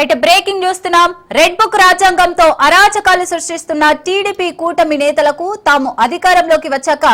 Right breaking చూస్తున్నాం red book రాజ్యాంగంతో అరాచకాలు సృష్టిస్తున్న టీడీపీ కూటమి నేతలకు తాము అధికారంలోకి వచ్చాక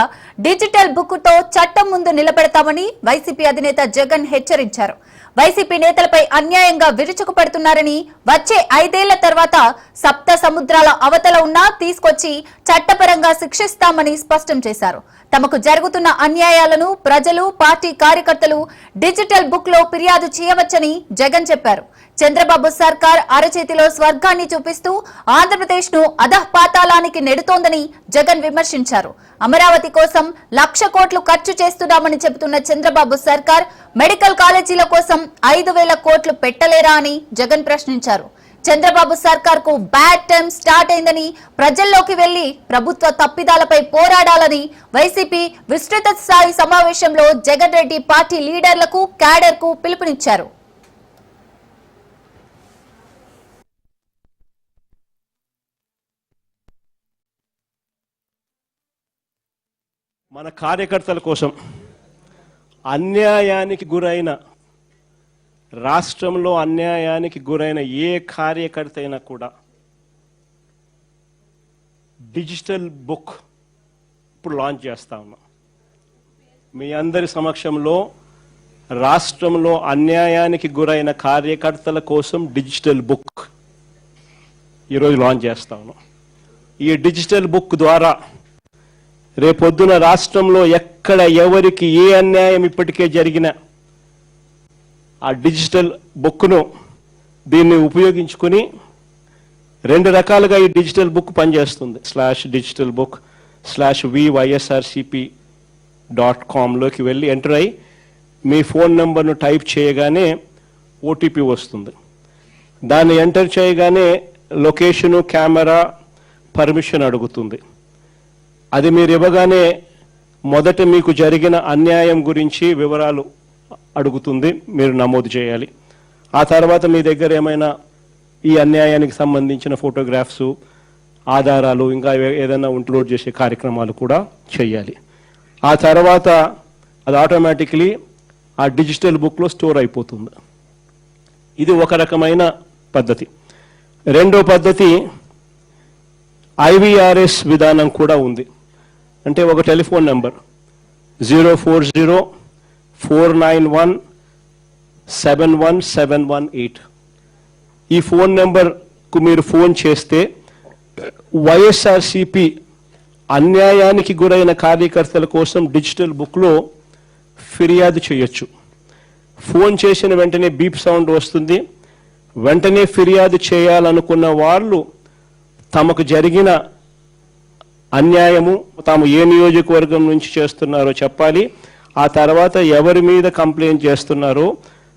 డిజిటల్ బుక్తో చట్టం ముందు నిలబెడతామని వైసీపీ అధినేత జగన్ హెచ్చరించారు. వైసీపీ నేతలపై అన్యాయంగా విరుచుకుపడుతున్నారని వచ్చే ఐదేళ్ళ తర్వాత సప్త సముద్రాల అవతల ఉన్నా తీసుకొచ్చి చట్టపరంగా శిక్షిస్తామని స్పష్టం చేశారు. తమకు జరుగుతున్న అన్యాయాలను ప్రజలు పార్టీ కార్యకర్తలు డిజిటల్ బుక్లో ఫిర్యాదు చేయవచ్చని జగన్ చెప్పారు. చంద్రబాబు సర్కార్ అరచేతిలో స్వర్గాన్ని చూపిస్తూ ఆంధ్రప్రదేశ్ను అధఃపాతాళానికి నెడుతోందని జగన్ విమర్శించారు. అమరావతి కోసం లక్ష కోట్లు ఖర్చు చేస్తున్నామని చెబుతున్న చంద్రబాబు సర్కార్ మెడికల్ కాలేజీల కోసం ఐదు వేల కోట్లు పెట్టలేరా అని జగన్ ప్రశ్నించారు. చంద్రబాబు సర్కార్కు బ్యాడ్ టైం స్టార్ట్ అయిందని ప్రజల్లోకి వెళ్ళి ప్రభుత్వ తప్పిదాలపై పోరాడాలని వైసీపీ విస్తృత స్థాయి సమావేశంలో జగన్ రెడ్డి పార్టీ లీడర్లకు క్యాడర్కు పిలుపునిచ్చారు. మన కార్యకర్తల కోసం అన్యాయానికి గురైన రాష్ట్రంలో అన్యాయానికి గురైన ఏ కార్యకర్త అయినా కూడా డిజిటల్ బుక్ ఇప్పుడు లాంచ్ చేస్తా ఉన్నాం. మీ అందరి సమక్షంలో రాష్ట్రంలో అన్యాయానికి గురైన కార్యకర్తల కోసం డిజిటల్ బుక్ ఈరోజు లాంచ్ చేస్తా ఉన్నాం. ఈ డిజిటల్ బుక్ ద్వారా రేపొద్దున రాష్ట్రంలో ఎక్కడ ఎవరికి ఏ అన్యాయం ఇప్పటికే జరిగిన ఆ డిజిటల్ బుక్ను దీన్ని ఉపయోగించుకుని రెండు రకాలుగా ఈ డిజిటల్ బుక్ పనిచేస్తుంది. Slash digital book slash YSRCP dot కామ్లోకి వెళ్ళి ఎంటర్ అయ్యి మీ ఫోన్ నెంబర్ను టైప్ చేయగానే ఓటీపీ వస్తుంది. దాన్ని ఎంటర్ చేయగానే లొకేషను కెమెరా పర్మిషన్ అడుగుతుంది. అది మీరు ఇవ్వగానే మొదట మీకు జరిగిన అన్యాయం గురించి వివరాలు అడుగుతుంది. మీరు నమోదు చేయాలి. ఆ తర్వాత మీ దగ్గర ఏమైనా ఈ అన్యాయానికి సంబంధించిన ఫోటోగ్రాఫ్స్ ఆధారాలు ఇంకా ఏదైనా ఇంక్లూడ్ చేసే కార్యక్రమాలు కూడా చేయాలి. ఆ తర్వాత అది ఆటోమేటిక్లీ ఆ డిజిటల్ బుక్లో స్టోర్ అయిపోతుంది. ఇది ఒక రకమైన పద్ధతి. రెండో పద్ధతి ఐవీఆర్ఎస్ విధానం కూడా ఉంది. అంటే ఒక telephone number. Zero four zero four nine one seven one seven one eight. ఈ ఫోన్ నెంబర్కు మీరు ఫోన్ చేస్తే వైఎస్ఆర్సిపి అన్యాయానికి గురైన కార్యకర్తల కోసం డిజిటల్ బుక్లో ఫిర్యాదు చేయొచ్చు. ఫోన్ చేసిన వెంటనే బీప్ సౌండ్ వస్తుంది. వెంటనే ఫిర్యాదు చేయాలనుకున్న వాళ్ళు తమకు జరిగిన అన్యాయము తాము ఏ నియోజకవర్గం నుంచి చేస్తున్నారో చెప్పాలి. ఆ తర్వాత ఎవరి మీద కంప్లైంట్ చేస్తున్నారో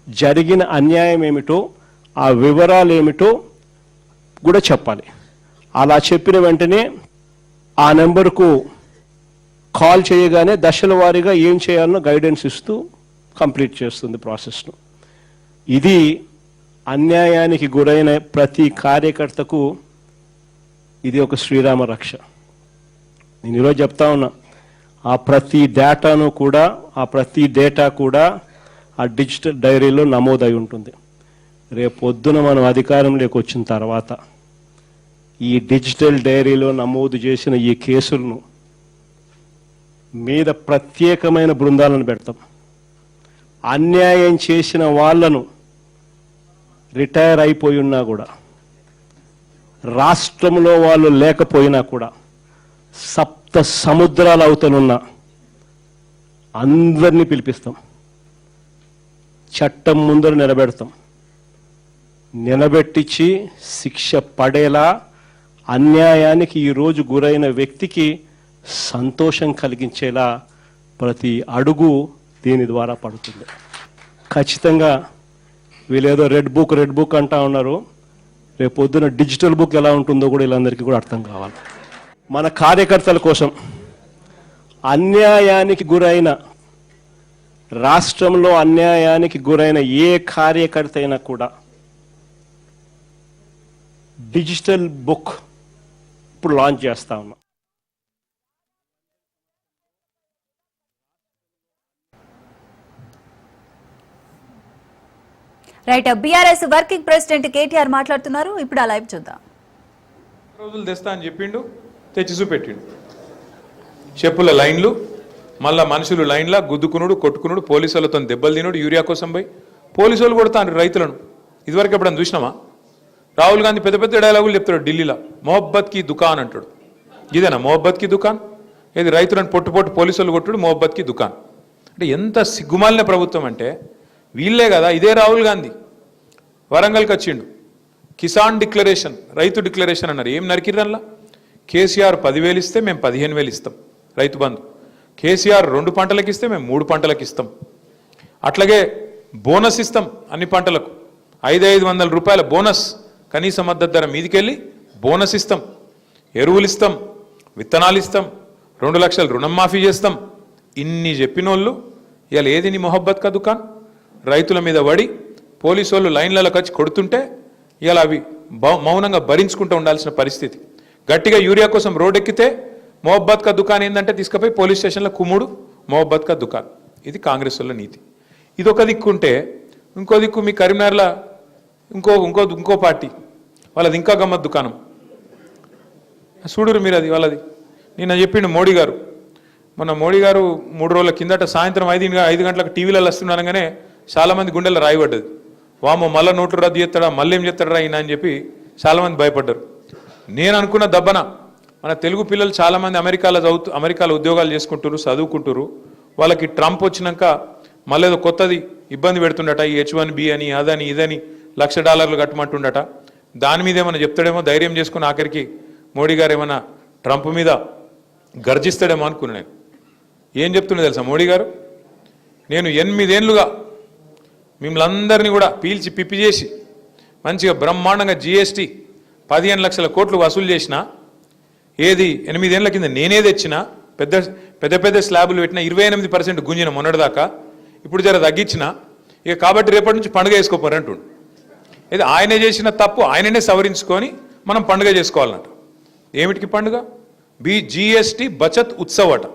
జరిగిన అన్యాయం ఏమిటో ఆ వివరాలు ఏమిటో కూడా చెప్పాలి. అలా చెప్పిన వెంటనే ఆ నెంబర్కు కాల్ చేయగానే దశల వారీగా ఏం చేయాలనో గైడెన్స్ ఇస్తూ కంప్లీట్ చేస్తుంది ప్రాసెస్ను. ఇది అన్యాయానికి గురైన ప్రతి కార్యకర్తకు ఇది ఒక శ్రీరామ రక్ష. నేను ఈరోజు చెప్తా ఉన్నా ఆ ప్రతి డేటాను కూడా ఆ ప్రతి డేటా కూడా ఆ డిజిటల్ డైరీలో నమోదై ఉంటుంది. రేపు పొద్దున మనం అధికారంలోకి వచ్చిన తర్వాత ఈ డిజిటల్ డైరీలో నమోదు చేసిన ఈ కేసులను మీద ప్రత్యేకమైన బృందాలను పెడతాం. అన్యాయం చేసిన వాళ్ళను రిటైర్ అయిపోయి ఉన్నా కూడా రాష్ట్రంలో వాళ్ళు లేకపోయినా కూడా సప్త సముద్రాల అవతలున్న అందరినీ పిలిపిస్తాం. చట్టం ముందర నిలబెడతాం. నిలబెట్టించి శిక్ష పడేలా అన్యాయానికి ఈరోజు గురైన వ్యక్తికి సంతోషం కలిగించేలా ప్రతి అడుగు దీని ద్వారా పడుతుంది. ఖచ్చితంగా వీళ్ళేదో రెడ్ బుక్ రెడ్ బుక్ అంటా ఉన్నారు. రేపు పొద్దున డిజిటల్ బుక్ ఎలా ఉంటుందో కూడా వీళ్ళందరికీ కూడా అర్థం కావాలి. మన కార్యకర్తల కోసం అన్యాయానికి గురైన రాష్ట్రంలో అన్యాయానికి గురైన ఏ కార్యకర్త అయినా కూడా డిజిటల్ బుక్ ఇప్పుడు లాంచ్ చేస్తా ఉన్నాం. Right BRS working president KTR మాట్లాడుతున్నారు. ఇప్పుడు ఆ లైవ్ చూద్దాం. రోజులు తెస్తా అని చెప్పిండు. తెచ్చి చూపెట్టిండు. చెప్పుల లైన్లు మళ్ళా మనుషులు లైన్లా గుద్దుకునుడు కొట్టుకునుడు పోలీసులతో దెబ్బలు తినుడు యూరియా కోసం పోయి. పోలీసు వాళ్ళు కొడతాను రైతులను. ఇదివరకు ఎప్పుడన్నా చూసినామా రాహుల్ గాంధీ పెద్ద పెద్ద డైలాగులు చెప్తాడు ఢిల్లీలో. మొహబ్బత్కి దుకాన్ అంటాడు. ఇదేనా మొహబ్బత్కి దుకాన్? ఇది రైతులను పొట్టు పొట్టు పోలీసులు కొట్టుడు మొహబ్బత్కి దుకాన్. అంటే ఎంత సిగ్గుమాలిన ప్రభుత్వం అంటే వీళ్ళే కదా ఇదే రాహుల్ గాంధీ. వరంగల్కి వచ్చిండు. కిసాన్ డిక్లరేషన్ రైతు డిక్లరేషన్ అన్నారు. ఏం నరికిరల్లా కేసీఆర్ పదివేలు ఇస్తే మేము పదిహేను వేలు ఇస్తాం రైతు బంధు. కేసీఆర్ రెండు పంటలకు ఇస్తే మేము మూడు పంటలకు ఇస్తాం. అట్లాగే బోనస్ ఇస్తాం అన్ని పంటలకు. ఐదు ఐదు వందల రూపాయల బోనస్ కనీస మద్దతు ధర మీదికెళ్ళి బోనస్ ఇస్తాం. ఎరువులు ఇస్తాం విత్తనాలు ఇస్తాం రెండు లక్షలు రుణం మాఫీ చేస్తాం. ఇన్ని చెప్పినోళ్ళు ఇవాళ ఏది నీ మొహబ్బత్ కా దుకాన్? రైతుల మీద పడి పోలీసు వాళ్ళు లైన్లలో వచ్చి కొడుతుంటే ఇవాళ అవి బౌ- మౌనంగా భరించుకుంటూ ఉండాల్సిన పరిస్థితి. గట్టిగా యూరియా కోసం రోడ్ ఎక్కితే మొహబ్బత్ కా దుకాన్ ఏంటంటే తీసుకుపోయి పోలీస్ స్టేషన్లో కుమ్ముడు మొహబ్బత్ కా దుకాన్. ఇది కాంగ్రెస్ వల్ల నీతి. ఇది ఒక దిక్కు ఉంటే ఇంకో దిక్కు మీ కరీంనగర్లో ఇంకో ఇంకో ఇంకో పార్టీ. వాళ్ళది ఇంకా గమ్మత్ దుకాణం. చూడురు మీరు అది వాళ్ళది. నిన్న చెప్పిండు మోడీ గారు. మొన్న మోడీ గారు మూడు రోజుల కిందట సాయంత్రం ఐదు ఐదు గంటలకు టీవీలలో వస్తున్నానగానే చాలామంది గుండెల్లో రాయబడ్డది వామో మళ్ళీ నోట్లు రద్దు చేస్తాడా మళ్ళీ ఏం చేస్తాడా ఈయన అని చెప్పి చాలామంది భయపడ్డారు. నేను అనుకున్న దబ్బన మన తెలుగు పిల్లలు చాలామంది అమెరికాలో చదువుతూ అమెరికాలో ఉద్యోగాలు చేసుకుంటారు చదువుకుంటారు వాళ్ళకి ట్రంప్ వచ్చినాక మళ్ళీ కొత్తది ఇబ్బంది పెడుతుండట ఈ హెచ్ వన్ బి అని అదని ఇదని లక్ష డాలర్లు కట్టమంటుండట. దాని మీద ఏమైనా చెప్తాడేమో? ధైర్యం చేసుకుని ఆఖరికి మోడీ గారు ఏమైనా ట్రంప్ మీద గర్జిస్తాడేమో అనుకున్నా నేను. ఏం చెప్తున్నా తెలుసా మోడీ గారు? నేను ఎనిమిదేళ్ళుగా మిమ్మల్ని అందరినీ కూడా పీల్చి పిప్పి చేసి మంచిగా బ్రహ్మాండంగా జిఎస్టీ పదిహేను లక్షల కోట్లు వసూలు చేసిన ఏది ఎనిమిదేళ్ళ కింద నేనే తెచ్చిన పెద్ద పెద్ద పెద్ద స్లాబులు పెట్టిన ఇరవై ఎనిమిది పర్సెంట్ గుంజిన మొన్నటిదాకా ఇప్పుడు జర తగ్గించిన ఇక కాబట్టి రేపటి నుంచి పండుగ వేసుకోపోరు అంటుండు. ఇది ఆయనే చేసిన తప్పు ఆయననే సవరించుకొని మనం పండుగ చేసుకోవాలన్నట ఏమిటికి పండుగ? బి జిఎస్టీ బచత్ ఉత్సవ్ అట.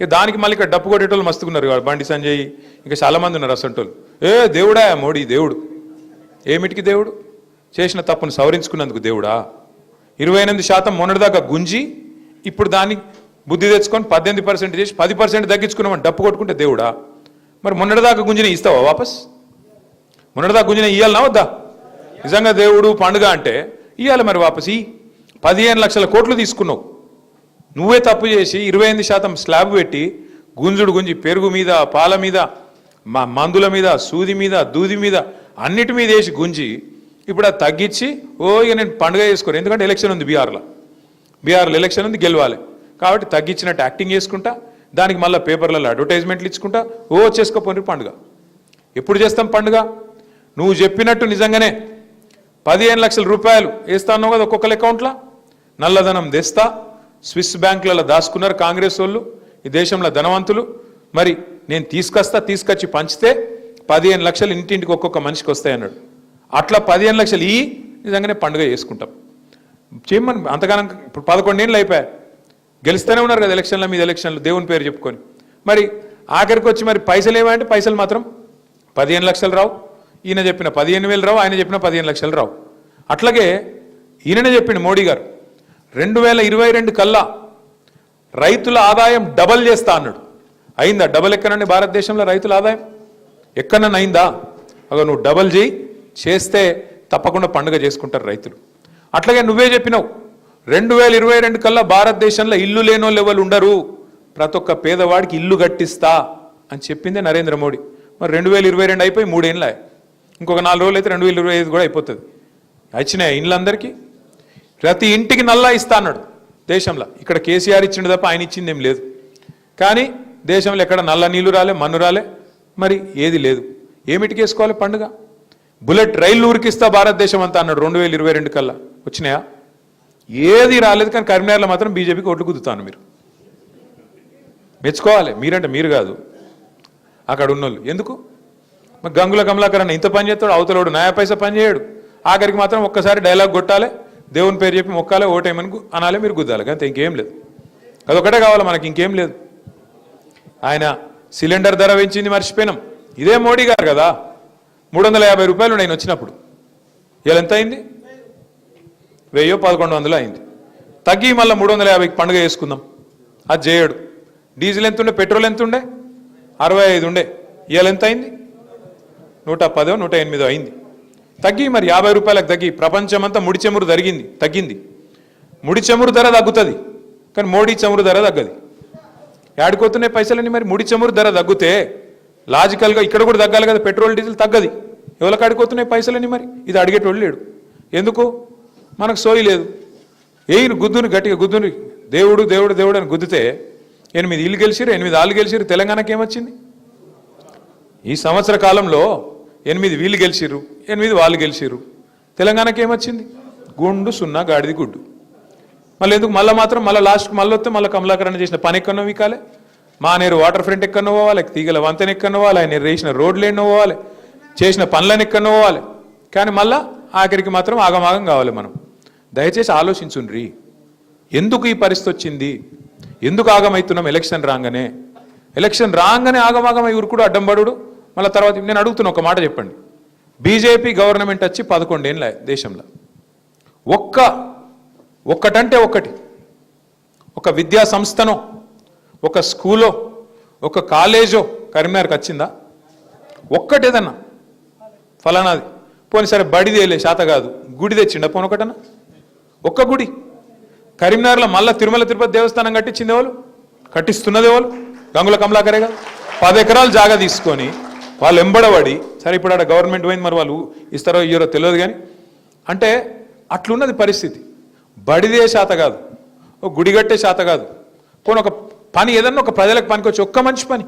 ఇక దానికి మళ్ళీ ఇక్కడ డప్పు కొట్టేటోళ్ళు మస్తుకున్నారు బండి సంజయ్ ఇంకా చాలామంది ఉన్నారు అసంటోళ్ళు. ఏ దేవుడా మోడీ దేవుడు. ఏమిటికి దేవుడు? చేసిన తప్పును సవరించుకున్నందుకు దేవుడా? ఇరవై ఎనిమిది శాతం మొన్నటిదాకా గుంజి ఇప్పుడు దాన్ని బుద్ధి తెచ్చుకొని పద్దెనిమిది పర్సెంట్ చేసి పది పర్సెంట్ తగ్గించుకున్నామని డప్పు కొట్టుకుంటే దేవుడా? మరి మొన్నటిదాకా గుంజిని ఇస్తావా వాపస్? మొన్నటిదాకా గుంజిన ఇయ్యాలనా వద్దా? నిజంగా దేవుడు పండుగ అంటే ఇయ్యాలి మరి వాపస్ ఈ పదిహేను లక్షల కోట్లు తీసుకున్నావు. నువ్వే తప్పు చేసి ఇరవై ఎనిమిది శాతం స్లాబ్ పెట్టి గుంజుడు గుంజి పెరుగు మీద పాల మీద మా మందుల మీద సూది మీద దూది మీద అన్నిటి మీద వేసి గుంజి ఇప్పుడు అది తగ్గించి ఓ ఇక నేను పండుగ చేసుకోను. ఎందుకంటే ఎలక్షన్ ఉంది బీహార్లో. బీహార్లో ఎలక్షన్ ఉంది గెలవాలి. కాబట్టి తగ్గించినట్టు యాక్టింగ్ చేసుకుంటా దానికి మళ్ళీ పేపర్లలో అడ్వర్టైజ్మెంట్లు ఇచ్చుకుంటా ఓ చేసుకోపోయి పండుగ. ఎప్పుడు చేస్తాం పండుగ? నువ్వు చెప్పినట్టు నిజంగానే పదిహేను లక్షల రూపాయలు వేస్తా అన్నావు కదా ఒక్కొక్కరి అకౌంట్లో నల్లధనం తెస్తా. స్విస్ బ్యాంకులలో దాచుకున్నారు కాంగ్రెస్ వాళ్ళు ఈ దేశంలో ధనవంతులు. మరి నేను తీసుకొస్తా తీసుకొచ్చి పంచితే పదిహేను లక్షలు ఇంటింటికి ఒక్కొక్క మనిషికి వస్తాయి అన్నాడు. అట్లా పదిహేను లక్షలు ఈ నిజంగానే పండుగ చేసుకుంటాం. చేయమని అంతగానం ఇప్పుడు పదకొండేళ్ళు అయిపోయాయి. గెలుస్తూనే ఉన్నారు కదా ఎలక్షన్ల మీద ఎలక్షన్లు దేవుని పేరు చెప్పుకొని. మరి ఆఖరికి వచ్చి మరి పైసలు ఏమంటే పైసలు మాత్రం పదిహేను లక్షలు రావు. ఈయన చెప్పిన పదిహేను వేలు రావు ఆయన చెప్పిన పదిహేను లక్షలు రావు. అట్లాగే ఈయననే చెప్పిండు మోడీ గారు రెండు వేల ఇరవై రెండు కల్లా రైతుల ఆదాయం డబల్ చేస్తా అన్నాడు. అయిందా? డబల్ ఎక్కనండి భారతదేశంలో రైతుల ఆదాయం? ఎక్కడన్నా అయిందా? అగ నువ్వు డబల్ చేయి. చేస్తే తప్పకుండా పండుగ చేసుకుంటారు రైతులు. అట్లాగే నువ్వే చెప్పినావు రెండు వేల ఇరవై రెండు కల్లా భారతదేశంలో ఇల్లు లేని వాళ్ళు ఎవరు ఉండరు. ప్రతి ఒక్క పేదవాడికి ఇల్లు కట్టిస్తా అని చెప్పిందే నరేంద్ర మోడీ. మరి రెండు వేల ఇరవై రెండు అయిపోయి మూడేళ్ళ ఇంకొక నాలుగు రోజులు అయితే రెండు వేల ఇరవై ఐదు కూడా అయిపోతుంది. వచ్చినాయి ఇండ్లందరికీ ప్రతి ఇంటికి నల్లా ఇస్తా అన్నాడు దేశంలో. ఇక్కడ కేసీఆర్ ఇచ్చిండు తప్ప ఆయన ఇచ్చింది ఏం లేదు. కానీ దేశంలో ఎక్కడ నల్ల నీళ్ళు రాలే మన్ను రాలే మరి ఏది లేదు. ఏమిటికి వేసుకోవాలి పండుగ? బుల్లెట్ రైళ్ళు ఉరికిస్తా భారతదేశం అంతా అన్నాడు రెండు వేల ఇరవై రెండు కల్లా. వచ్చినాయా? ఏది రాలేదు కానీ కరీంనగర్లో మాత్రం బీజేపీకి ఓట్లు కుదుతాను మీరు. మెచ్చుకోవాలి. మీరంటే మీరు కాదు. అక్కడ ఉన్నోళ్ళు. ఎందుకు? మరి గంగుల కమలాకరణ ఇంత పని చేస్తాడు అవతలోడు నయా పైసా పని చేయడు. ఆఖరికి మాత్రం ఒక్కసారి డైలాగ్ కొట్టాలి దేవుని పేరు చెప్పి మొక్కాలే ఓటేమని అనాలి అనాలే మీరు గుద్దాలి. అంతే ఇంకేం లేదు. అదొకటే కావాలి మనకి? ఇంకేం లేదు. ఆయన సిలిండర్ ధర పెంచింది మర్చిపోయినాం. ఇదే మోడీ గారు కదా. మూడు వందల యాభై రూపాయలు నేను వచ్చినప్పుడు. ఇలా ఎంత అయింది? వెయ్యో పదకొండు వందలు అయింది. తగ్గి మళ్ళీ మూడు వందల యాభైకి పండుగ చేసుకుందాం. అది చేయడు. డీజిల్ ఎంత ఉండే పెట్రోల్ ఎంత ఉండే అరవై ఐదు ఉండే. ఇవాళ ఎంత అయింది? నూట పదో నూట ఎనిమిదో అయింది. తగ్గి మరి యాభై రూపాయలకు తగ్గి. ప్రపంచమంతా ముడి చమురు జరిగింది తగ్గింది. ముడి చమురు ధర తగ్గుతుంది కానీ మోడీ చమురు ధర తగ్గది. ఏడుకోతున్నాయి పైసలని మరి? ముడి చమురు ధర తగ్గితే లాజికల్గా ఇక్కడ కూడా తగ్గాలి కదా పెట్రోల్ డీజిల్ తగ్గది. ఎవరికి అడిగిపోతున్నాయి పైసలని మరి? ఇది అడిగేటోళ్ళు లేడు. ఎందుకు? మనకు సోయి లేదు. ఏయిని గుద్దుని గట్టిగా గుద్దుని దేవుడు దేవుడు దేవుడు అని గుద్దితే ఎనిమిది ఇల్లు గెలిచిరు ఎనిమిది ఆళ్ళు గెలిచిరు తెలంగాణకి ఏమొచ్చింది ఈ సంవత్సర కాలంలో ఎనిమిది వీళ్ళు గెలిచిర్రు ఎనిమిది వాళ్ళు గెలిచిర్రు. తెలంగాణకి ఏమొచ్చింది గుండు సున్నా గాడిది గుడ్డు. మళ్ళీ ఎందుకు? మళ్ళీ మాత్రం మళ్ళీ లాస్ట్కి మళ్ళీ వస్తే మళ్ళీ కమలాకరణ చేసిన పని ఎక్కడో కాలే మానేరు వాటర్ ఫ్రంట్ ఎక్కడో పోవాలి? తీగల వంతెన ఎక్కడో పోవాలి? ఆయన వేసిన రోడ్లు ఎన్నో పోవాలి. చేసిన పనులను ఎక్కడో పోవాలి? కానీ మళ్ళా ఆఖరికి మాత్రం ఆగమాగం కావాలి మనం. దయచేసి ఆలోచించుండ్రి. ఎందుకు ఈ పరిస్థితి వచ్చింది? ఎందుకు ఆగమవుతున్నాం ఎలక్షన్ రాగానే. ఎలక్షన్ రాగానే ఆగమాగమై కూడా అడ్డంబడు మళ్ళీ తర్వాత నేను అడుగుతున్నా ఒక మాట చెప్పండి. బీజేపీ గవర్నమెంట్ వచ్చి పదకొండేళ్ళ దేశంలో. ఒక్క ఒక్కటంటే ఒక్కటి. ఒక విద్యా సంస్థనో ఒక స్కూలో ఒక కాలేజో కరీంనగర్కి వచ్చిందా? ఒక్కటేదన్నా. ఫలానాది. పోనీ సరే బడిదేలే శాత కాదు. గుడి తెచ్చిండ? పోను ఒకటన్నా. ఒక్క గుడి. కరీంనగర్లో మళ్ళా తిరుమల తిరుపతి దేవస్థానం కట్టించింది ఎవరు? కట్టిస్తున్నది ఎవరు? గంగుల కమలాకరే కదా. పది ఎకరాలు జాగా తీసుకొని వాళ్ళు ఎంబడబడి సరే ఇప్పుడు ఆడ గవర్నమెంట్ పోయింది మరి వాళ్ళు ఇస్తారో ఇయ్యరో తెలియదు కానీ అంటే అట్లున్నది పరిస్థితి. బడిదే శాత కాదు. ఒక గుడి కట్టే శాత కాదు. పోనీ ఒక పని ఏదన్నా ఒక ప్రజలకు పనికొచ్చి ఒక్క మంచి పని.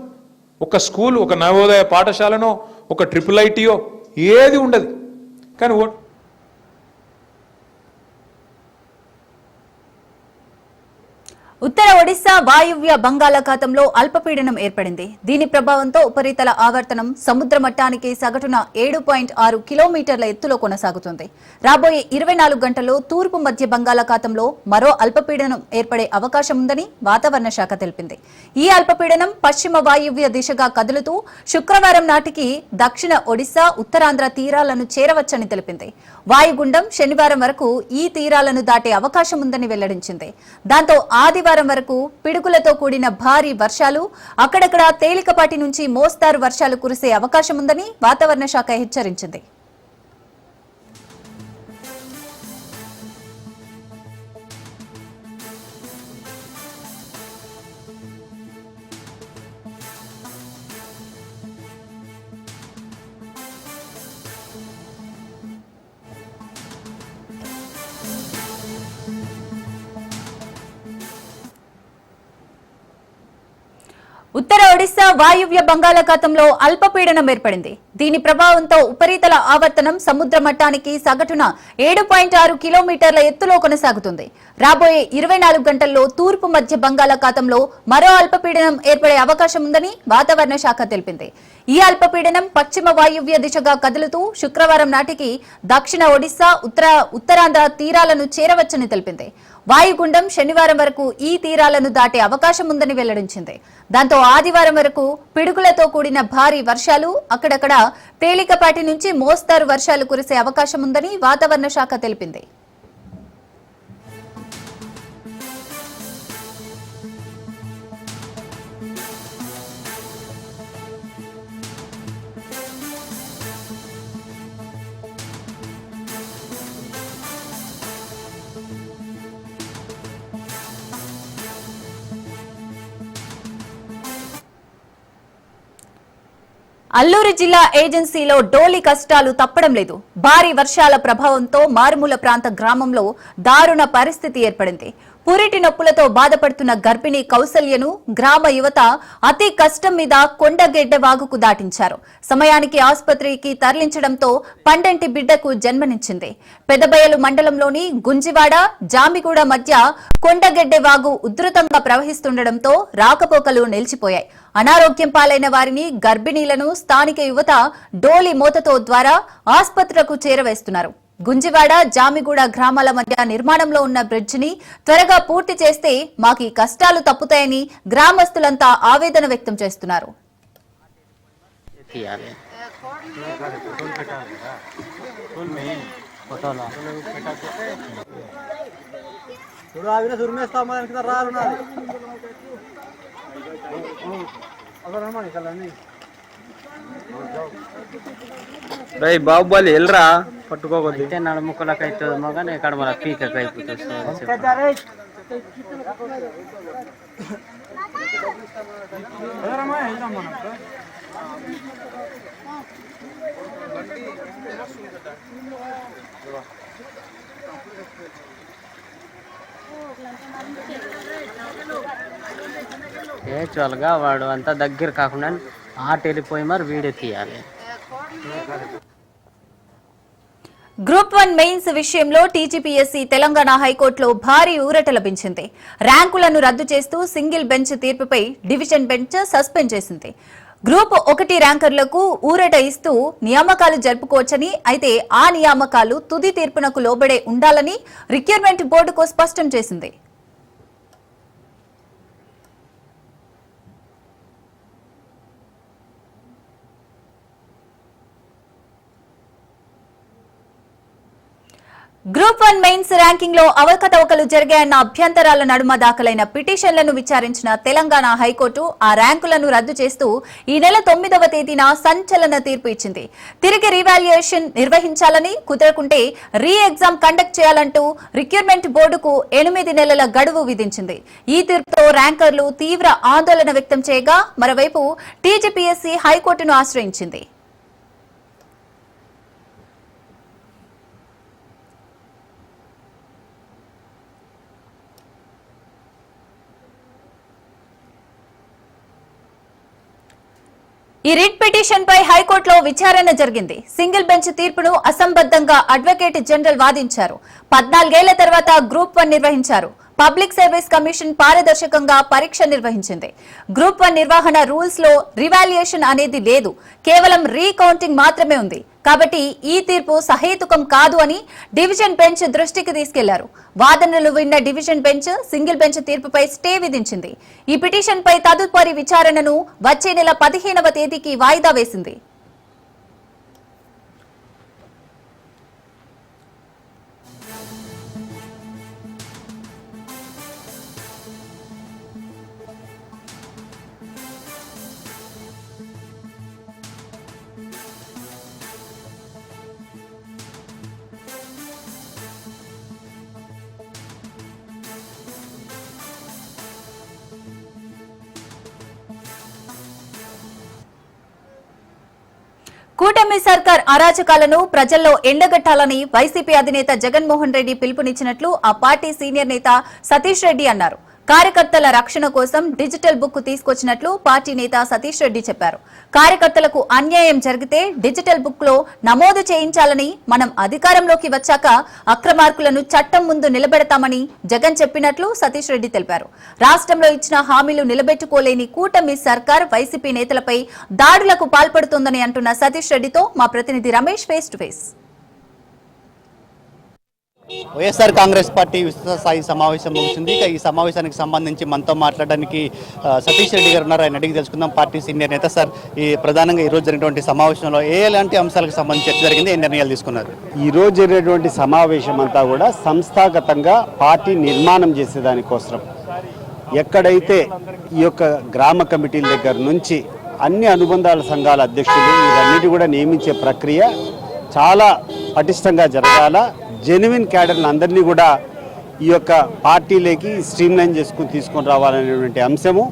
ఒక స్కూల్ ఒక నవోదయ పాఠశాలనో ఒక ట్రిపుల్ ఐటీయో ఏది ఉండదు. కానీ ఉత్తర ఒడిశా వాయువ్య బంగాళాఖాతంలో అల్పపీడనం ఏర్పడింది. దీని ప్రభావంతో ఉపరితల ఆవర్తనం సముద్ర మట్టానికి సగటున ఏడు పాయింట్ ఆరు కిలోమీటర్ల ఎత్తులో కొనసాగుతుంది. రాబోయే ఇరవై నాలుగు గంటల్లో తూర్పు మధ్య బంగాళాఖాతంలో మరో అల్పపీడనం ఏర్పడే అవకాశం ఉందని వాతావరణ శాఖ తెలిపింది. ఈ అల్పపీడనం పశ్చిమ వాయువ్య దిశగా కదులుతూ శుక్రవారం నాటికి దక్షిణ ఒడిశా ఉత్తరాంధ్ర తీరాలను చేరవచ్చని తెలిపింది. వాయుగుండం శనివారం వరకు ఈ తీరాలను దాటే అవకాశం ఉందని వెల్లడించింది. దాంతో ఆదివారం వరకు పిడుగులతో కూడిన భారీ వర్షాలు అక్కడక్కడ తేలికపాటి నుంచి మోస్తారు వర్షాలు కురిసే అవకాశం ఉందని వాతావరణ శాఖ హెచ్చరించింది. ఉత్తర వాయువ్య బంగాళాఖాతంలో అల్పపీడనం ఏర్పడింది. దీని ప్రభావంతో ఉపరితల ఆవర్తనం సముద్ర మట్టానికి సగటున ఏడు పాయింట్ ఆరు కిలోమీటర్ల ఎత్తులో కొనసాగుతుంది. రాబోయే ఇరవై నాలుగు గంటల్లో తూర్పు మధ్య బంగాళాఖాతంలో మరో అల్పపీడనం ఏర్పడే అవకాశం ఉందని వాతావరణ శాఖ తెలిపింది. ఈ అల్పపీడనం పశ్చిమ వాయువ్య దిశగా కదులుతూ శుక్రవారం నాటికి దక్షిణ ఒడిశా ఉత్తర ఉత్తరాంధ్ర తీరాలను చేరవచ్చని తెలిపింది. వాయుగుండం శనివారం వరకు ఈ తీరాలను దాటే అవకాశం ఉందని వెల్లడించింది. దాంతో ఆదివారం వరకు పిడుగులతో కూడిన భారీ వర్షాలు అక్కడక్కడ తేలికపాటి నుంచి మోస్తారు వర్షాలు కురిసే అవకాశం ఉందని వాతావరణ శాఖ తెలిపింది. అల్లూరు జిల్లా ఏజెన్సీలో డోలి కష్టాలు తప్పడం లేదు. భారీ వర్షాల ప్రభావంతో మారుమూల ప్రాంత గ్రామంలో దారుణ పరిస్థితి ఏర్పడింది. పురిటి నొప్పులతో బాధపడుతున్న గర్భిణి కౌసల్యను గ్రామ యువత అతి కష్టం మీద కొండగెడ్డ వాగుకు దాటించారు. సమయానికి ఆసుపత్రికి తరలించడంతో పండంటి బిడ్డకు జన్మనిచ్చింది. పెదబయలు మండలంలోని గుంజివాడ జామిగూడ మధ్య కొండగెడ్డె వాగు ఉధృతంగా ప్రవహిస్తుండటంతో రాకపోకలు నిలిచిపోయాయి. అనారోగ్యం పాలైన వారిని గర్భిణీలను స్థానిక యువత డోలి మోతతో ద్వారా ఆసుపత్రులకు చేరవేస్తున్నారు. గుంజివాడ జామిగూడ గ్రామాల మధ్య నిర్మాణంలో ఉన్న బ్రిడ్జిని త్వరగా పూర్తి చేస్తే మాకు ఈ కష్టాలు తప్పుతాయని గ్రామస్తులంతా ఆవేదన వ్యక్తం చేస్తున్నారు తీయాలి రై బాహుబలి వెళ్ళరా? పట్టుకోకొద్ది. అయితే నడుముక్కలకు అవుతుందేమో కానీ ఇక్కడ మన పీకకు అయిపోతుంది చెప్పు. యాక్చువల్గా వాడు అంతా దగ్గర కాకుండా ఆట వెళ్ళిపోయి మరి వీడియో తీయాలి. గ్రూప్ వన్ మెయిన్స్ విషయంలో టీజీపీఎస్సీ తెలంగాణ హైకోర్టులో భారీ ఊరట లభించింది. ర్యాంకులను రద్దు చేస్తూ సింగిల్ బెంచ్ తీర్పుపై డివిజన్ బెంచ్ సస్పెండ్ చేసింది. గ్రూప్ ఒకటి ర్యాంకర్లకు ఊరట ఇస్తూ నియామకాలు జరుపుకోవచ్చని అయితే ఆ నియామకాలు తుది తీర్పునకు లోబడే ఉండాలని రిక్రూట్మెంట్ బోర్డుకు స్పష్టం చేసింది. గ్రూప్ వన్ మెయిన్స్ ర్యాంకింగ్లో అవకతవకలు జరిగాయన్న అభ్యంతరాల నడుమ దాఖలైన పిటిషన్లను విచారించిన తెలంగాణ హైకోర్టు ఆ ర్యాంకులను రద్దు చేస్తూ ఈ నెల తొమ్మిదవ తేదీన సంచలన తీర్పు ఇచ్చింది. తిరిగి రీవాల్యుయేషన్ నిర్వహించాలని కుదరకుంటే రీ ఎగ్జామ్ కండక్ట్ చేయాలంటూ రిక్రూట్మెంట్ బోర్డుకు ఎనిమిది నెలల గడువు విధించింది. ఈ తీర్పుతో ర్యాంకర్లు తీవ్ర ఆందోళన వ్యక్తం చేయగా మరోవైపు టీజీపీఎస్సీ హైకోర్టును ఆశ్రయించింది. ఈ రిట్ పిటిషన్ పై హైకోర్టులో విచారణ జరిగింది. సింగిల్ బెంచ్ తీర్పును అసంబద్ధంగా అడ్వకేట్ జనరల్ వాదించారు. పద్నాలుగేళ్ళ తర్వాత గ్రూప్ వన్ నిర్వహించారు. పబ్లిక్ సర్వీస్ కమిషన్ పారదర్శకంగా పరీక్ష నిర్వహించింది. గ్రూప్ వన్ నిర్వహణ రూల్స్లో రివాల్యుయేషన్ అనేది లేదు. కేవలం రీకౌంటింగ్ మాత్రమే ఉంది. కాబట్టి ఈ తీర్పు సహేతుకం కాదు అని డివిజన్ బెంచ్ దృష్టికి తీసుకెళ్ళారు. వాదనలు విన్న డివిజన్ బెంచ్ సింగిల్ బెంచ్ తీర్పుపై స్టే విధించింది. ఈ పిటిషన్ పై తదుపరి విచారణను వచ్చే నెల పదిహేనవ తేదీకి వాయిదా వేసింది. కూటమి సర్కార్ అరాచకాలను ప్రజల్లో ఎండగట్టాలని వైసీపీ అధినేత జగన్మోహన్ రెడ్డి పిలుపునిచ్చినట్లు ఆ పార్టీ సీనియర్ నేత సతీష్ రెడ్డి అన్నారు. కార్యకర్తల రక్షణ కోసం డిజిటల్ బుక్ తీసుకొచ్చినట్లు పార్టీ నేత సతీష్ రెడ్డి చెప్పారు. కార్యకర్తలకు అన్యాయం జరిగితే డిజిటల్ బుక్లో నమోదు చేయించాలని మనం అధికారంలోకి వచ్చాక అక్రమార్కులను చట్టం ముందు నిలబెడతామని జగన్ చెప్పినట్లు సతీష్ రెడ్డి తెలిపారు. రాష్ట్రంలో ఇచ్చిన హామీలు నిలబెట్టుకోలేని కూటమి సర్కార్ వైసీపీ నేతలపై దాడులకు పాల్పడుతోందని అంటున్న సతీష్ రెడ్డితో మా ప్రతినిధి Ramesh face to face. YSR Congress party విస్తృత స్థాయి సమావేశం ముగిసింది. ఇక ఈ సమావేశానికి సంబంధించి మనతో మాట్లాడడానికి సతీష్ రెడ్డి గారు ఉన్నారు. ఆయన అడిగి తెలుసుకుందాం. పార్టీ సీనియర్ నేత సార్ ఈ ప్రధానంగా ఈరోజు జరిగినటువంటి సమావేశంలో ఏ ఎలాంటి అంశాలకు సంబంధించి చర్చ జరిగింది? ఏ నిర్ణయాలు తీసుకున్నారు? ఈ రోజు జరిగినటువంటి సమావేశం అంతా కూడా సంస్థాగతంగా పార్టీ నిర్మాణం చేసేదానికోసం ఎక్కడైతే ఈ యొక్క గ్రామ కమిటీల దగ్గర నుంచి అన్ని అనుబంధాల సంఘాల అధ్యక్షులు ఇవన్నిటి కూడా నియమించే ప్రక్రియ చాలా పటిష్టంగా జరగాల. జెన్యున్ క్యాడర్లు అందరినీ కూడా ఈ యొక్క పార్టీలోకి స్ట్రీమ్లైన్ చేసుకుని తీసుకొని రావాలనేటువంటి అంశము.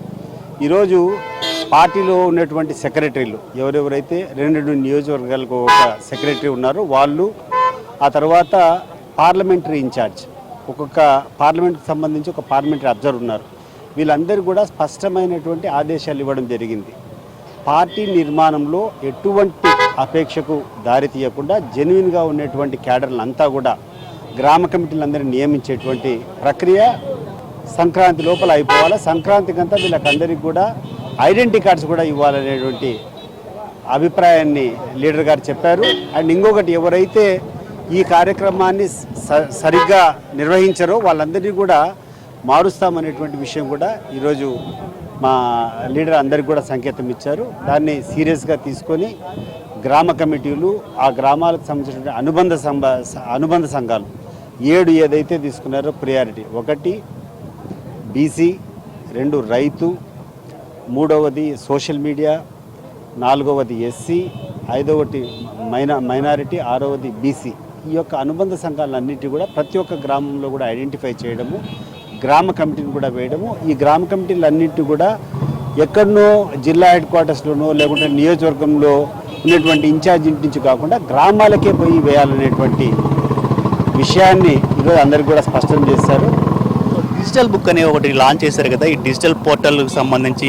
ఈరోజు పార్టీలో ఉన్నటువంటి సెక్రటరీలు ఎవరెవరైతే రెండు రెండు నియోజకవర్గాలకు ఒక సెక్రటరీ ఉన్నారో వాళ్ళు ఆ తర్వాత పార్లమెంటరీ ఇన్ఛార్జ్ ఒక్కొక్క పార్లమెంట్కి సంబంధించి ఒక పార్లమెంటరీ అబ్జర్వర్ ఉన్నారు. వీళ్ళందరూ కూడా స్పష్టమైనటువంటి ఆదేశాలు ఇవ్వడం జరిగింది. పార్టీ నిర్మాణంలో ఎటువంటి అపేక్షకు దారి తీయకుండా జెన్యున్గా ఉన్నటువంటి క్యాడర్లు అంతా కూడా గ్రామ కమిటీలందరినీ నియమించేటువంటి ప్రక్రియ సంక్రాంతి లోపల అయిపోవాలి? సంక్రాంతికంతా వీళ్ళకందరికీ కూడా ఐడెంటిటీ కార్డ్స్ కూడా ఇవ్వాలనేటువంటి అభిప్రాయాన్ని లీడర్ గారు చెప్పారు. అండ్ ఇంకొకటి ఎవరైతే ఈ కార్యక్రమాన్ని స- సరిగ్గా నిర్వహించారో వాళ్ళందరినీ కూడా మారుస్తామనేటువంటి విషయం కూడా ఈరోజు మా లీడర్ అందరికి కూడా సంకేతం ఇచ్చారు. దాన్ని సీరియస్గా తీసుకొని గ్రామ కమిటీలు ఆ గ్రామాలకు సంబంధించినటువంటి అనుబంధ సంబ అనుబంధ సంఘాలు ఏడు ఏదైతే తీసుకున్నారో ప్రియారిటీ. ఒకటి బీసీ రెండు రైతు మూడవది సోషల్ మీడియా నాలుగవది ఎస్సీ ఐదవటి మైనా మైనారిటీ ఆరవది బీసీ. ఈ యొక్క అనుబంధ సంఘాలన్నిటి కూడా ప్రతి ఒక్క గ్రామంలో కూడా ఐడెంటిఫై చేయడము గ్రామ కమిటీని కూడా వేయడము ఈ గ్రామ కమిటీలన్నింటి కూడా ఎక్కడనో జిల్లా హెడ్ క్వార్టర్స్లోనో లేకుంటే నియోజకవర్గంలో ఉన్నటువంటి ఇన్ఛార్జ్ ఇంటి నుంచి కాకుండా గ్రామాలకే పోయి వేయాలనేటువంటి విషయాన్ని ఈరోజు అందరికీ కూడా స్పష్టం చేశారు. డిజిటల్ బుక్ అనే ఒకటి లాంచ్ చేశారు కదా ఈ డిజిటల్ పోర్టల్కి సంబంధించి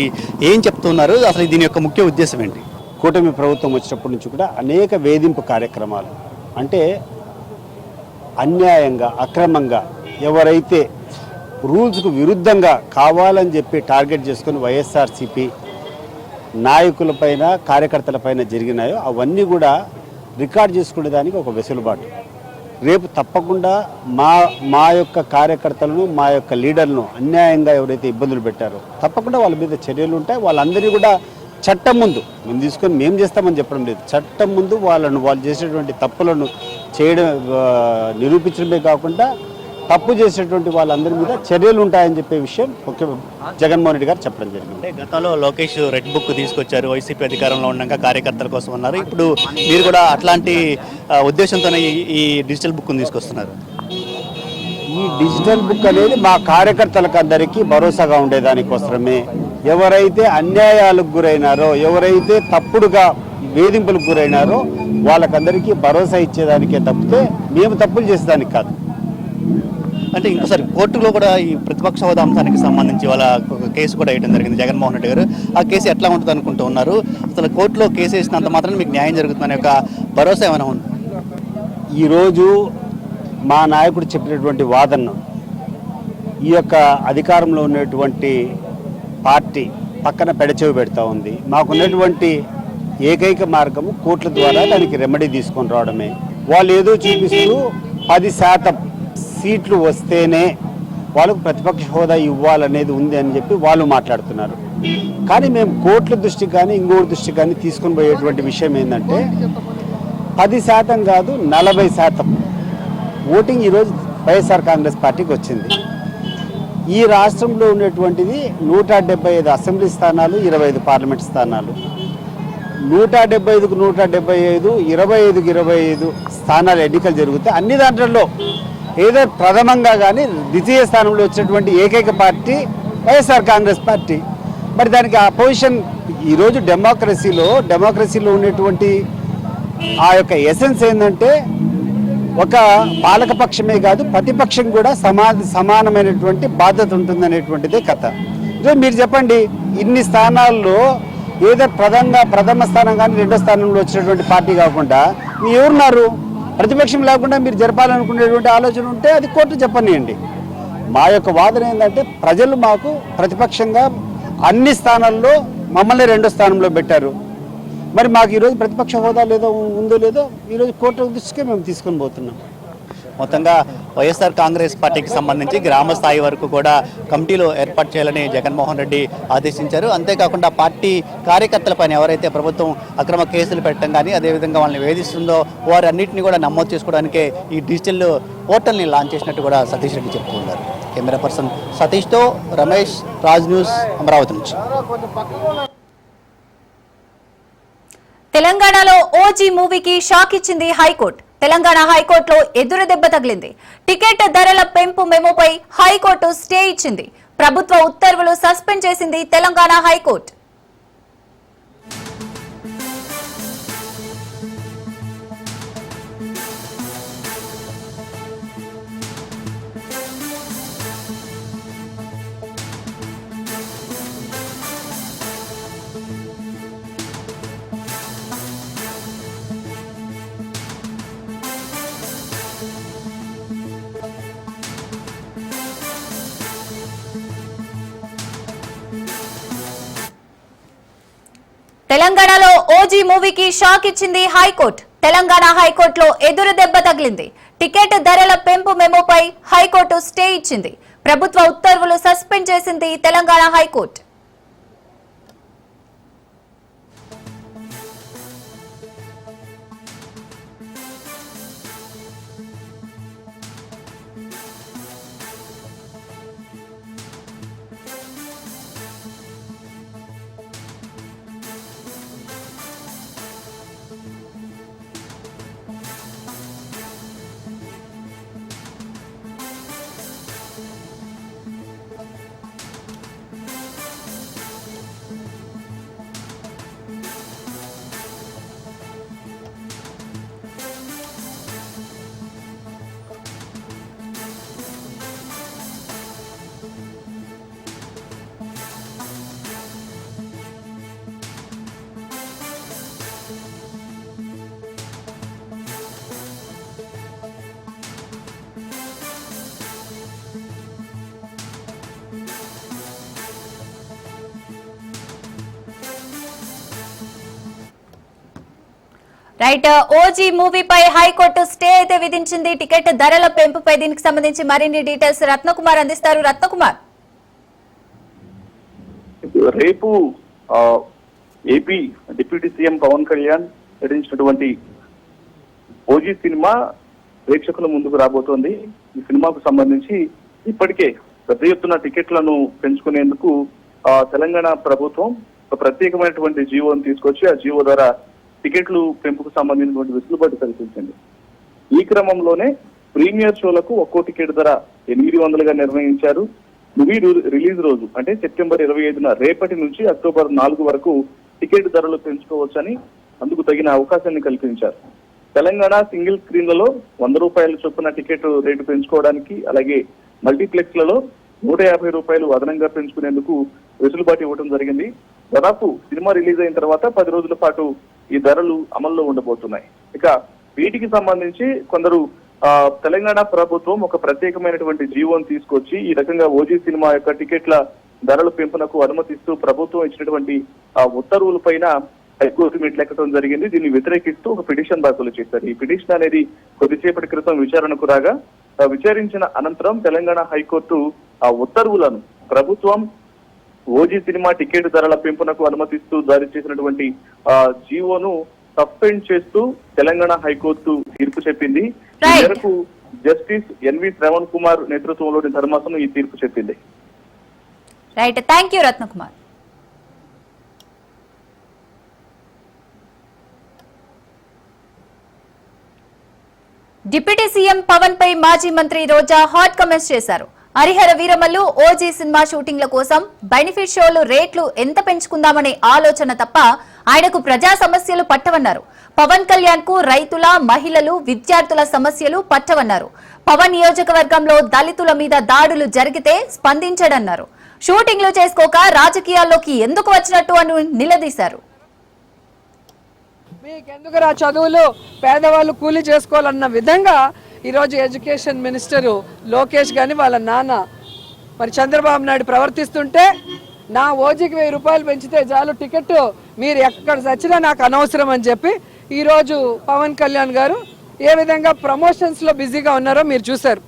ఏం చెప్తున్నారు? అసలు దీని యొక్క ముఖ్య ఉద్దేశం ఏంటి? కూటమి ప్రభుత్వం వచ్చినప్పటి నుంచి కూడా అనేక వేధింపు కార్యక్రమాలు అంటే అన్యాయంగా అక్రమంగా ఎవరైతే రూల్స్కు విరుద్ధంగా కావాలని చెప్పి టార్గెట్ చేసుకొని వైఎస్ఆర్సీపీ నాయకులపైన కార్యకర్తలపైన జరిగినాయో అవన్నీ కూడా రికార్డ్ చేసుకునే దానికి ఒక వెసులుబాటు. రేపు తప్పకుండా మా మా యొక్క కార్యకర్తలను మా యొక్క లీడర్లను అన్యాయంగా ఎవరైతే ఇబ్బందులు పెట్టారో తప్పకుండా వాళ్ళ మీద చర్యలు ఉంటాయి. వాళ్ళందరినీ కూడా చట్టం ముందు మేము తీసుకొని మేము చేస్తామని చెప్పడం లేదు. చట్టం ముందు వాళ్ళను వాళ్ళు చేసేటువంటి తప్పులను చేయడం నిరూపించడమే కాకుండా తప్పు చేసేటువంటి వాళ్ళందరి మీద చర్యలు ఉంటాయని చెప్పే విషయం ముఖ్య జగన్మోహన్ రెడ్డి గారు చెప్పడం జరిగింది. గతంలో లోకేష్ రెడ్ బుక్ తీసుకొచ్చారు వైసీపీ అధికారంలో ఉండగా కార్యకర్తల కోసం అన్నారు. ఇప్పుడు మీరు కూడా అట్లాంటి ఉద్దేశంతోనే ఈ- ఈ డిజిటల్ బుక్ తీసుకొస్తున్నారు. ఈ డిజిటల్ బుక్ అనేది మా కార్యకర్తలకు అందరికీ భరోసాగా ఉండేదానికోసమే ఎవరైతే అన్యాయాలకు గురైనారో ఎవరైతే తప్పుడుగా వేధింపులకు గురైనారో వాళ్ళకందరికీ భరోసా ఇచ్చేదానికే తప్పితే మేము తప్పులు చేసేదానికి కాదు. అంటే ఇంకోసారి కోర్టులో కూడా ఈ ప్రతిపక్ష హోదా అంశానికి సంబంధించి వాళ్ళ కేసు కూడా వేయడం జరిగింది. జగన్మోహన్ రెడ్డి గారు. ఆ కేసు ఎట్లా ఉంటుంది అనుకుంటూ ఉన్నారు? అసలు కోర్టులో కేసు వేసినంత మాత్రం మీకు న్యాయం జరుగుతుందనే ఒక భరోసా ఏమైనా ఉంది? ఈరోజు మా నాయకుడు చెప్పినటువంటి వాదనను ఈ యొక్క అధికారంలో ఉన్నటువంటి పార్టీ పక్కన పెడచెవి పెడతా ఉంది. మాకున్నటువంటి ఏకైక మార్గము కోర్టుల ద్వారా దానికి రెమెడీ తీసుకొని రావడమే. వాళ్ళు ఏదో చూపిస్తూ పది శాతం సీట్లు వస్తేనే వాళ్ళకు ప్రతిపక్ష హోదా ఇవ్వాలనేది ఉంది అని చెప్పి వాళ్ళు మాట్లాడుతున్నారు. కానీ మేము కోర్టుల దృష్టికి కానీ ఇంకోటి దృష్టికి కానీ తీసుకుని పోయేటువంటి విషయం ఏంటంటే పది శాతం కాదు నలభై శాతం ఓటింగ్ ఈరోజు వైఎస్ఆర్ కాంగ్రెస్ పార్టీకి వచ్చింది. ఈ రాష్ట్రంలో ఉన్నటువంటిది నూట డెబ్బై ఐదు అసెంబ్లీ స్థానాలు ఇరవై ఐదు పార్లమెంట్ స్థానాలు. నూట డెబ్బై ఐదుకు నూట డెబ్బై ఐదు ఇరవై ఐదుకు ఇరవై ఐదు స్థానాలు ఎన్నికలు జరుగుతాయి. అన్ని దాంట్లో ఏదో ప్రథమంగా కానీ ద్వితీయ స్థానంలో వచ్చినటువంటి ఏకైక పార్టీ వైఎస్ఆర్ కాంగ్రెస్ పార్టీ. మరి దానికి ఆ పొజిషన్ ఈరోజు డెమోక్రసీలో డెమోక్రసీలో ఉన్నటువంటి ఆ యొక్క ఎసెన్స్ ఏంటంటే ఒక పాలకపక్షమే కాదు ప్రతిపక్షం కూడా సమా సమానమైనటువంటి బాధ్యత ఉంటుందనేటువంటిదే కథ. ఇదే మీరు చెప్పండి ఇన్ని స్థానాల్లో ఏదో ప్రథంగా ప్రథమ స్థానం కానీ రెండో స్థానంలో వచ్చినటువంటి పార్టీ కాకుండా మీ ఎవరున్నారు? ప్రతిపక్షం లేకుండా మీరు జరపాలనుకునేటువంటి ఆలోచన ఉంటే అది కోర్టు చెప్పనియండి. మా యొక్క వాదన ఏంటంటే ప్రజలు మాకు ప్రతిపక్షంగా అన్ని స్థానాల్లో మమ్మల్ని రెండో స్థానంలో పెట్టారు. మరి మాకు ఈరోజు ప్రతిపక్ష హోదా లేదో ఉందో లేదో ఈరోజు కోర్టు దృష్టికే మేము తీసుకొని పోతున్నాం. మొత్తంగా వైఎస్ఆర్ కాంగ్రెస్ పార్టీకి సంబంధించి గ్రామ స్థాయి వరకు కూడా కమిటీలో ఏర్పాటు చేయాలని జగన్మోహన్ రెడ్డి ఆదేశించారు. అంతేకాకుండా పార్టీ కార్యకర్తలపైన ఎవరైతే ప్రభుత్వం అక్రమ కేసులు పెట్టడం కానీ అదేవిధంగా వాళ్ళని వేధిస్తుందో వారన్నింటినీ కూడా నమోదు చేసుకోవడానికే ఈ డిజిటల్ పోర్టల్ని లాంచ్ చేసినట్టు కూడా సతీష్ రెడ్డి చెప్పుకున్నారు కెమెరా పర్సన్ సతీష్తో రమేష్ రాజ్ న్యూస్ అమరావతి నుంచి. తెలంగాణలో ఓజీ మూవీకి షాక్ ఇచ్చింది హైకోర్టు. తెలంగాణ హైకోర్టులో ఎదురు దెబ్బ తగిలింది. టికెట్ ధరల పెంపు మెమోపై హైకోర్టు స్టే ఇచ్చింది. ప్రభుత్వ ఉత్తర్వులు సస్పెండ్ చేసింది తెలంగాణ హైకోర్టు. తెలంగాణలో ఓజీ మూవీకి షాక్ ఇచ్చింది హైకోర్టు. తెలంగాణ హైకోర్టులో ఎదురు దెబ్బ తగిలింది. టికెట్ ధరల పెంపు మెమోపై హైకోర్టు స్టే ఇచ్చింది. ప్రభుత్వ ఉత్తర్వులు సస్పెండ్ చేసింది Telangana high court. Right OG మూవీపై high court stay అయితే విధించింది. టికెట్ ధరల పెంపుపై దీనికి సంబంధించి మరిన్ని డీటెయిల్స్ రత్నకుమార్ అందిస్తారు. రత్నకుమార్. రేపు AP deputy CM Pawan Kalyan నటించినటువంటి ఓజీ సినిమా ప్రేక్షకుల ముందుకు రాబోతోంది. ఈ సినిమాకు సంబంధించి ఇప్పటికే పెద్ద ఎత్తున టికెట్లను పెంచుకునేందుకు తెలంగాణ ప్రభుత్వం ఒక ప్రత్యేకమైనటువంటి జీవోను తీసుకొచ్చి ఆ జీవో ద్వారా టికెట్లు పెంపుకు సంబంధించినటువంటి వెసులుబాటు కల్పించింది ఈ క్రమంలోనే ప్రీమియర్ షోలకు ఒక్కో టికెట్ ధర ఎనిమిది వందలుగా నిర్ణయించారు. మూవీ రిలీజ్ రోజు అంటే సెప్టెంబర్ ఇరవై ఐదున రేపటి నుంచి అక్టోబర్ నాలుగు వరకు టికెట్ ధరలు పెంచుకోవచ్చని అందుకు తగిన అవకాశాన్ని కల్పించారు. తెలంగాణ సింగిల్ స్క్రీన్లలో వంద రూపాయల చొప్పున టికెట్ రేటు పెంచుకోవడానికి అలాగే మల్టీప్లెక్స్లలో నూట యాభై రూపాయలు అదనంగా పెంచుకునేందుకు వెసులుబాటు ఇవ్వడం జరిగింది. దాదాపు సినిమా రిలీజ్ అయిన తర్వాత పది రోజుల పాటు ఈ ధరలు అమల్లో ఉండబోతున్నాయి. ఇక వీటికి సంబంధించి కొందరు ఆ, తెలంగాణ ప్రభుత్వం ఒక ప్రత్యేకమైనటువంటి జీవోని తీసుకొచ్చి ఈ రకంగా ఓజీ సినిమా యొక్క టికెట్ల ధరల పెంపునకు అనుమతిస్తూ ప్రభుత్వం ఇచ్చినటువంటి ఆ ఉత్తర్వుల పైన హైకోర్టు మెట్లెక్కడం జరిగింది. దీన్ని వ్యతిరేకిస్తూ ఒక పిటిషన్ దాఖలు చేశారు. ఈ పిటిషన్ అనేది కొద్దిసేపటి క్రితం విచారణకు రాగా విచారించిన అనంతరం తెలంగాణ హైకోర్టు ఆ ఉత్తర్వులను ప్రభుత్వం ఓజీ సినిమా టికెట్ ధరల పెంపునకు అనుమతిస్తూ జారీ చేసినటువంటి జీవోను సస్పెండ్ చేస్తూ తెలంగాణ హైకోర్టు తీర్పు చెప్పింది. ఈ. మేరకు జస్టిస్ ఎన్వి శ్రవణ్ కుమార్ నేతృత్వంలోని ధర్మాసనం ఈ తీర్పు చెప్పింది. Right thank you Ratnakumar deputy CM Pawan పై మాజీ మంత్రి రోజా హాట్ కమెంట్స్ చేశారు. హరిహర వీరమల్లు ఓజీ సినిమా షూటింగ్ల కోసం బెనిఫిట్ షోలు రేట్లు ఎంత పెంచుకుందామనే ఆలోచన తప్ప ఆయనకు ప్రజా సమస్యలు పట్టవన్నారు. పవన్ కళ్యాణ్కు రైతుల మహిళలు విద్యార్థుల సమస్యలు పట్టవన్నారు. పవన్ నియోజకవర్గంలో దళితుల మీద దాడులు జరిగితే స్పందించడన్నారు. షూటింగ్లు చేసుకోక రాజకీయాల్లోకి ఎందుకు వచ్చినట్టు అని నిలదీశారు. మీకెందుకురా చదువులు? పేదవాళ్ళు కూలీ చేసుకోవాలన్న విధంగా ఈరోజు ఎడ్యుకేషన్ మినిస్టరు లోకేష్ కానీ వాళ్ళ నాన్న మరి చంద్రబాబు నాయుడు ప్రవర్తిస్తుంటే నా ఓజీకి వెయ్యి రూపాయలు పెంచితే చాలు టికెట్ మీరు ఎక్కడ చచ్చినా నాకు అనవసరం అని చెప్పి ఈరోజు పవన్ కళ్యాణ్ గారు ఏ విధంగా ప్రమోషన్స్లో బిజీగా ఉన్నారో మీరు చూశారు.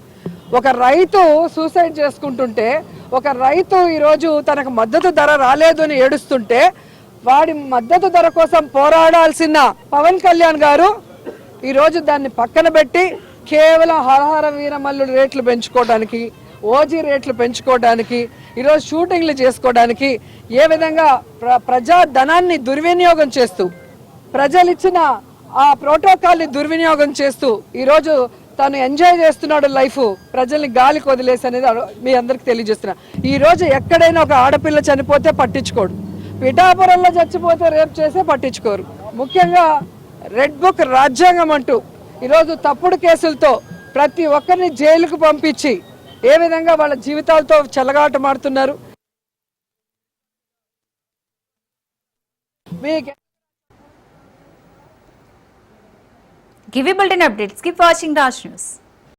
ఒక రైతు సూసైడ్ చేసుకుంటుంటే ఒక రైతు ఈరోజు తనకు మద్దతు ధర రాలేదు అని ఏడుస్తుంటే వాడి మద్దతు ధర కోసం పోరాడాల్సిన పవన్ కళ్యాణ్ గారు ఈరోజు దాన్ని పక్కన పెట్టి కేవలం హరహర వీరమల్లుడు రేట్లు పెంచుకోవడానికి ఓజీ రేట్లు పెంచుకోవడానికి ఈరోజు షూటింగ్లు చేసుకోవడానికి ఏ విధంగా ప్ర ప్రజా ధనాన్ని దుర్వినియోగం చేస్తూ ప్రజలు ఇచ్చిన ఆ ప్రోటోకాల్ని దుర్వినియోగం చేస్తూ ఈరోజు తను ఎంజాయ్ చేస్తున్నాడు లైఫ్ ప్రజల్ని గాలికి వదిలేసి అనేది మీ అందరికి తెలియజేస్తున్నా. ఈరోజు ఎక్కడైనా ఒక ఆడపిల్ల చనిపోతే పట్టించుకోడు. పిఠాపురంలో చచ్చిపోతే రేపు చేసే పట్టించుకోరు. ముఖ్యంగా రెడ్ బుక్ రాజ్యాంగం అంటూ ఈరోజు తప్పుడు కేసులతో ప్రతి ఒక్కరిని జైలుకు పంపించి ఏ విధంగా వాళ్ళ జీవితాలతో చెలగాటమాడుతున్నారు మీకు గివి bulletin updates keep watching Raj news